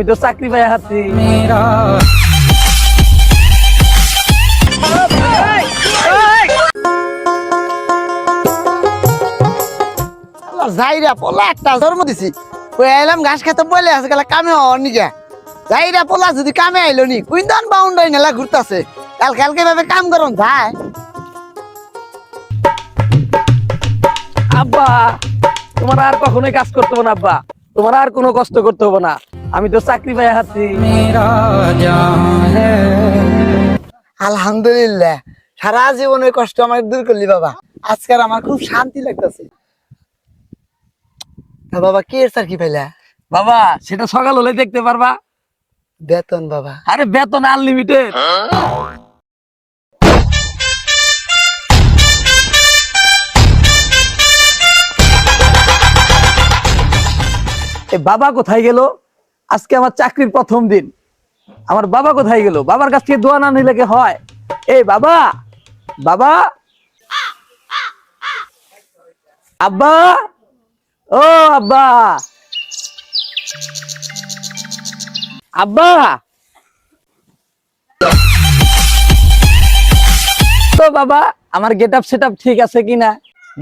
আমি তো চাকরি পাই হাতি যাইরা পোলা একটা জন্ম দিছি। কই ঘাস খেতে বলে আছে গেলা কামে হওয়ার নিকে যাইরা পোলা যদি কামে আইলো নি কুইন্দান বাউন্ডারি নেলা ঘুরতাছে। কাল কালকে ভাবে কাম করুন যায় আব্বা তোমার আর কখনোই কাজ করতে হবে না আব্বা। তোমার আর কোনো কষ্ট করতে হবে না। আমি তো চাকরি পাই হাতি আলহামদুলিল্লাহ সারা জীবনের কষ্ট আমার দূর করলি বাবা। আজকাল আমার খুব শান্তি লাগতেছে। বাবা কি এর কি পাইলা? বাবা সেটা সকাল হলে দেখতে পারবা। বেতন বাবা। আরে বেতন আনলিমিটেড এ বাবা কোথায় গেল? আজকে আমার চাকরির প্রথম দিন। আমার বাবা কোথায় গেল? বাবার কাছ থেকে দোয়া না নিলে হয়? এই বাবা বাবা। আব্বা, ও আব্বা। আব্বা। তো বাবা, আমার গেট আপ সেট ঠিক আছে কিনা?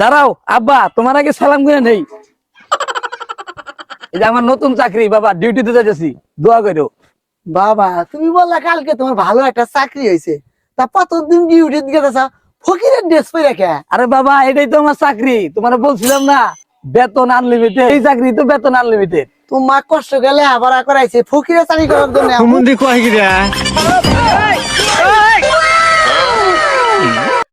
দাঁড়াও, আব্বা, তোমার আগে সালাম করে নেই। এই যে আমার নতুন চাকরি বাবা ডিউটিতে যাচ্ছি দোয়া করো বাবা তুমি বললা কালকে তোমার ভালো একটা চাকরি হয়েছে তা কতদিন ডিউটি দিকে ফকিরের ড্রেস পরে রেখে আরে বাবা এটাই তো আমার চাকরি। তোমার বলছিলাম না বেতন আনলিমিটেড এই চাকরি তো বেতন আনলিমিটেড তোমার কষ্ট গেলে আবার করাইছে ফকিরের চাকরি করার জন্য।